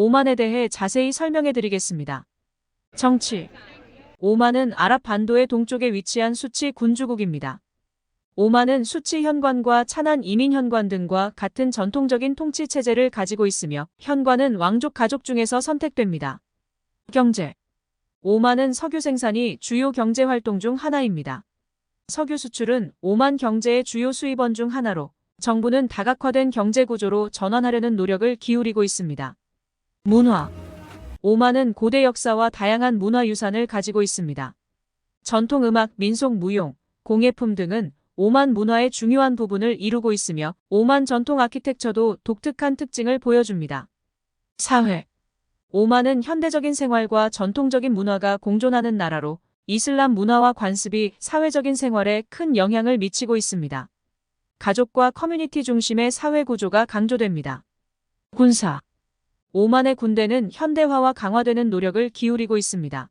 오만에 대해 자세히 설명해 드리겠습니다. 정치. 오만은 아랍 반도의 동쪽에 위치한 수치 군주국입니다. 오만은 수치 현관과 찬안 이민 현관 등과 같은 전통적인 통치 체제를 가지고 있으며 현관은 왕족 가족 중에서 선택됩니다. 경제. 오만은 석유 생산이 주요 경제 활동 중 하나입니다. 석유 수출은 오만 경제의 주요 수입원 중 하나로 정부는 다각화된 경제 구조로 전환하려는 노력을 기울이고 있습니다. 문화. 오만은 고대 역사와 다양한 문화 유산을 가지고 있습니다. 전통 음악, 민속 무용, 공예품 등은 오만 문화의 중요한 부분을 이루고 있으며 오만 전통 아키텍처도 독특한 특징을 보여줍니다. 사회. 오만은 현대적인 생활과 전통적인 문화가 공존하는 나라로 이슬람 문화와 관습이 사회적인 생활에 큰 영향을 미치고 있습니다. 가족과 커뮤니티 중심의 사회 구조가 강조됩니다. 군사. 오만의 군대는 현대화와 강화되는 노력을 기울이고 있습니다.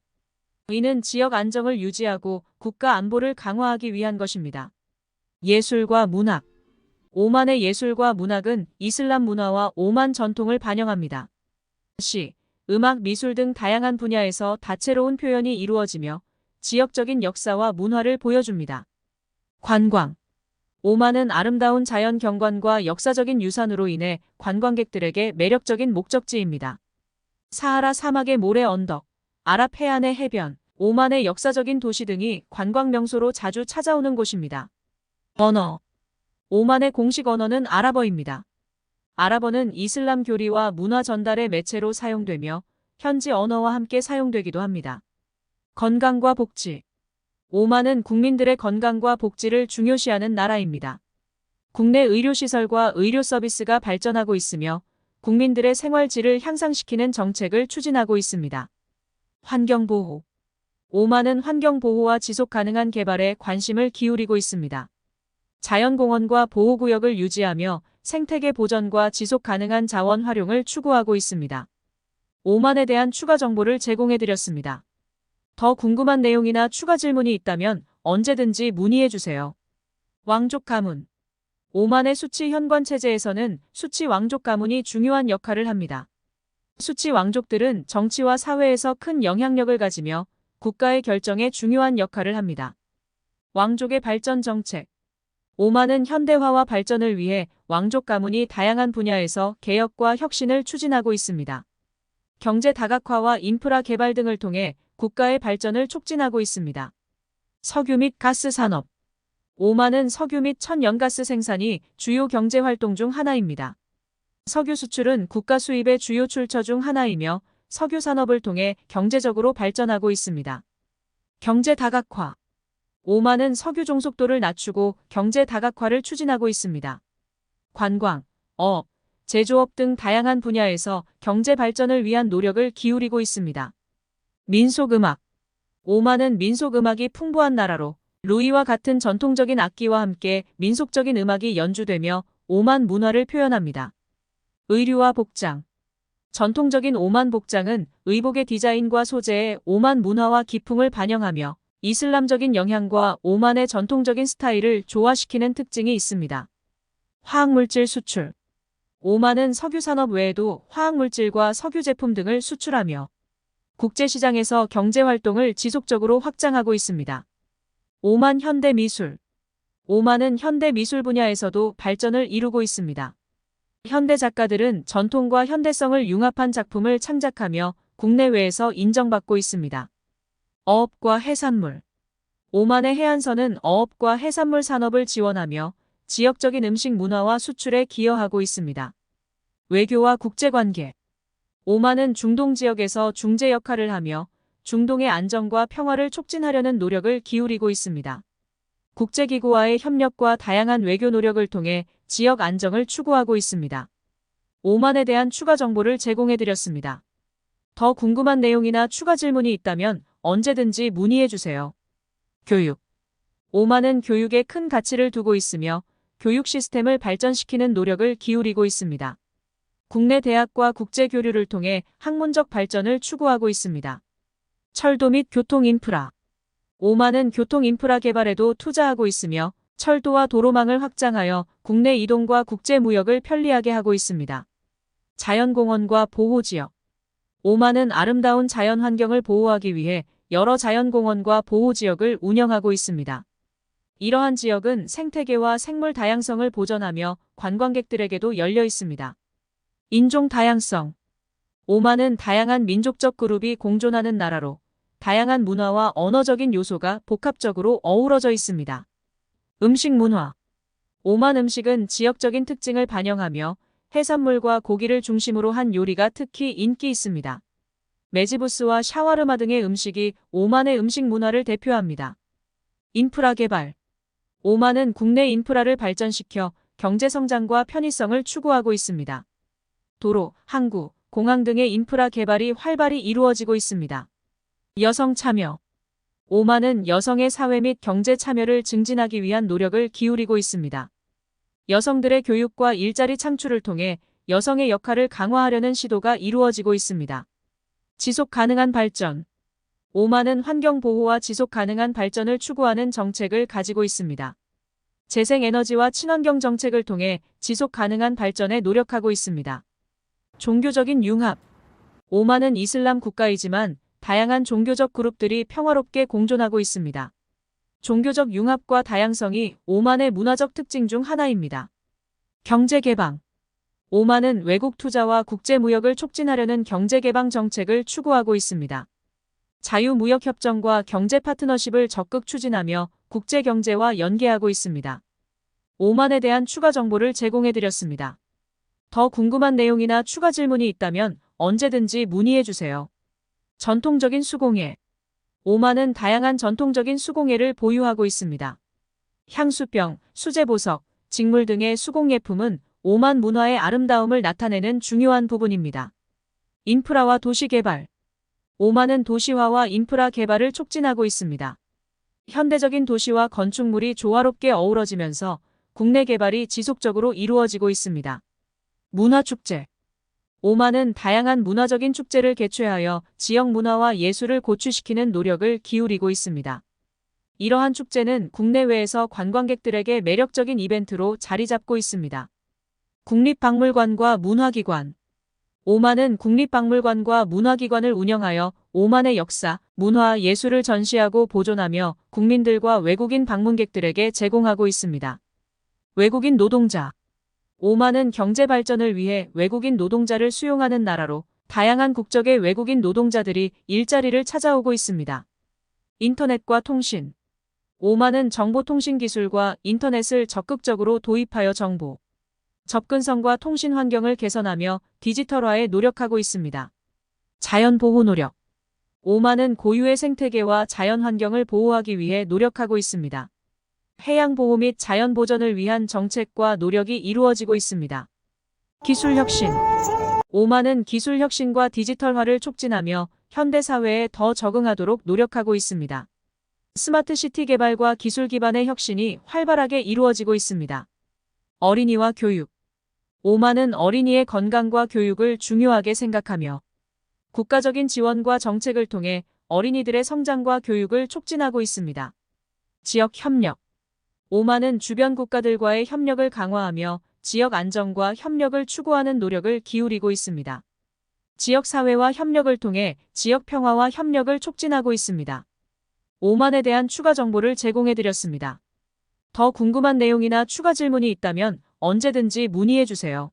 이는 지역 안정을 유지하고 국가 안보를 강화하기 위한 것입니다. 예술과 문학. 오만의 예술과 문학은 이슬람 문화와 오만 전통을 반영합니다. 시, 음악, 미술 등 다양한 분야에서 다채로운 표현이 이루어지며 지역적인 역사와 문화를 보여줍니다. 관광. 오만은 아름다운 자연 경관과 역사적인 유산으로 인해 관광객들에게 매력적인 목적지입니다. 사하라 사막의 모래 언덕, 아랍 해안의 해변, 오만의 역사적인 도시 등이 관광 명소로 자주 찾아오는 곳입니다. 언어. 오만의 공식 언어는 아랍어입니다. 아랍어는 이슬람 교리와 문화 전달의 매체로 사용되며 현지 언어와 함께 사용되기도 합니다. 건강과 복지. 오만은 국민들의 건강과 복지를 중요시하는 나라입니다. 국내 의료시설과 의료 서비스가 발전하고 있으며 국민들의 생활 질을 향상시키는 정책을 추진하고 있습니다. 환경보호. 오만은 환경보호와 지속 가능한 개발에 관심을 기울이고 있습니다. 자연공원과 보호구역을 유지하며 생태계 보전과 지속 가능한 자원 활용을 추구하고 있습니다. 오만에 대한 추가 정보를 제공해 드렸습니다. 더 궁금한 내용이나 추가 질문이 있다면 언제든지 문의해 주세요. 왕족 가문. 오만의 수치 현관 체제에서는 수치 왕족 가문이 중요한 역할을 합니다. 수치 왕족들은 정치와 사회에서 큰 영향력을 가지며 국가의 결정에 중요한 역할을 합니다. 왕족의 발전 정책. 오만은 현대화와 발전을 위해 왕족 가문이 다양한 분야에서 개혁과 혁신을 추진하고 있습니다. 경제 다각화와 인프라 개발 등을 통해 국가의 발전을 촉진하고 있습니다. 석유 및 가스 산업. 오만은 석유 및 천연가스 생산이 주요 경제 활동 중 하나입니다. 석유 수출은 국가 수입의 주요 출처 중 하나이며 석유 산업을 통해 경제적으로 발전하고 있습니다. 경제 다각화. 오만은 석유 종속도를 낮추고 경제 다각화를 추진하고 있습니다. 관광, 어업, 제조업 등 다양한 분야에서 경제 발전을 위한 노력을 기울이고 있습니다. 민속음악. 오만은 민속음악이 풍부한 나라로 루이와 같은 전통적인 악기와 함께 민속적인 음악이 연주되며 오만 문화를 표현합니다. 의류와 복장. 전통적인 오만 복장은 의복의 디자인과 소재의 오만 문화와 기풍을 반영하며 이슬람적인 영향과 오만의 전통적인 스타일을 조화시키는 특징이 있습니다. 화학물질 수출. 오만은 석유 산업 외에도 화학물질과 석유 제품 등을 수출하며 국제시장에서 경제활동을 지속적으로 확장하고 있습니다. 오만 현대미술. 오만은 현대미술 분야에서도 발전을 이루고 있습니다. 현대 작가들은 전통과 현대성을 융합한 작품을 창작하며 국내외에서 인정받고 있습니다. 어업과 해산물. 오만의 해안선은 어업과 해산물 산업을 지원하며 지역적인 음식 문화와 수출에 기여하고 있습니다. 외교와 국제관계. 오만은 중동 지역에서 중재 역할을 하며 중동의 안정과 평화를 촉진하려는 노력을 기울이고 있습니다. 국제기구와의 협력과 다양한 외교 노력을 통해 지역 안정을 추구하고 있습니다. 오만에 대한 추가 정보를 제공해 드렸습니다. 더 궁금한 내용이나 추가 질문이 있다면 언제든지 문의해 주세요. 교육. 오만은 교육에 큰 가치를 두고 있으며 교육 시스템을 발전시키는 노력을 기울이고 있습니다. 국내 대학과 국제 교류를 통해 학문적 발전을 추구하고 있습니다. 철도 및 교통 인프라. 오만은 교통 인프라 개발에도 투자하고 있으며 철도와 도로망을 확장하여 국내 이동과 국제 무역을 편리하게 하고 있습니다. 자연공원과 보호지역. 오만은 아름다운 자연 환경을 보호하기 위해 여러 자연공원과 보호지역을 운영하고 있습니다. 이러한 지역은 생태계와 생물 다양성을 보전하며 관광객들에게도 열려 있습니다. 인종 다양성 오만은 다양한 민족적 그룹이 공존하는 나라로 다양한 문화와 언어적인 요소가 복합적으로 어우러져 있습니다. 음식 문화 오만 음식은 지역적인 특징을 반영하며 해산물과 고기를 중심으로 한 요리가 특히 인기 있습니다. 메지부스와 샤와르마 등의 음식이 오만의 음식 문화를 대표합니다. 인프라 개발 오만은 국내 인프라를 발전시켜 경제 성장과 편의성을 추구하고 있습니다. 도로, 항구, 공항 등의 인프라 개발이 활발히 이루어지고 있습니다. 여성 참여 오만은 여성의 사회 및 경제 참여를 증진하기 위한 노력을 기울이고 있습니다. 여성들의 교육과 일자리 창출을 통해 여성의 역할을 강화하려는 시도가 이루어지고 있습니다. 지속 가능한 발전 오만은 환경 보호와 지속 가능한 발전을 추구하는 정책을 가지고 있습니다. 재생에너지와 친환경 정책을 통해 지속 가능한 발전에 노력하고 있습니다. 종교적인 융합 오만은 이슬람 국가이지만 다양한 종교적 그룹들이 평화롭게 공존하고 있습니다. 종교적 융합과 다양성이 오만의 문화적 특징 중 하나입니다. 경제 개방 오만은 외국 투자와 국제 무역을 촉진하려는 경제 개방 정책을 추구하고 있습니다. 자유무역협정과 경제 파트너십을 적극 추진하며 국제 경제와 연계하고 있습니다. 오만에 대한 추가 정보를 제공해 드렸습니다. 더 궁금한 내용이나 추가 질문이 있다면 언제든지 문의해 주세요. 전통적인 수공예 오만은 다양한 전통적인 수공예를 보유하고 있습니다. 향수병, 수제보석, 직물 등의 수공예품은 오만 문화의 아름다움을 나타내는 중요한 부분입니다. 인프라와 도시 개발 오만은 도시화와 인프라 개발을 촉진하고 있습니다. 현대적인 도시와 건축물이 조화롭게 어우러지면서 국내 개발이 지속적으로 이루어지고 있습니다. 문화축제 오만은 다양한 문화적인 축제를 개최하여 지역 문화와 예술을 고취시키는 노력을 기울이고 있습니다. 이러한 축제는 국내외에서 관광객들에게 매력적인 이벤트로 자리 잡고 있습니다. 국립박물관과 문화기관 오만은 국립박물관과 문화기관을 운영하여 오만의 역사, 문화, 예술을 전시하고 보존하며 국민들과 외국인 방문객들에게 제공하고 있습니다. 외국인 노동자 오만은 경제 발전을 위해 외국인 노동자를 수용하는 나라로 다양한 국적의 외국인 노동자들이 일자리를 찾아오고 있습니다. 인터넷과 통신 오만은 정보통신 기술과 인터넷을 적극적으로 도입하여 정보, 접근성과 통신 환경을 개선하며 디지털화에 노력하고 있습니다. 자연 보호 노력 오만은 고유의 생태계와 자연 환경을 보호하기 위해 노력하고 있습니다. 해양 보호 및 자연 보전을 위한 정책과 노력이 이루어지고 있습니다. 기술 혁신 오만은 기술 혁신과 디지털화를 촉진하며 현대 사회에 더 적응하도록 노력하고 있습니다. 스마트 시티 개발과 기술 기반의 혁신이 활발하게 이루어지고 있습니다. 어린이와 교육 오만은 어린이의 건강과 교육을 중요하게 생각하며 국가적인 지원과 정책을 통해 어린이들의 성장과 교육을 촉진하고 있습니다. 지역 협력 오만은 주변 국가들과의 협력을 강화하며 지역 안정과 협력을 추구하는 노력을 기울이고 있습니다. 지역 사회와 협력을 통해 지역 평화와 협력을 촉진하고 있습니다. 오만에 대한 추가 정보를 제공해 드렸습니다. 더 궁금한 내용이나 추가 질문이 있다면 언제든지 문의해 주세요.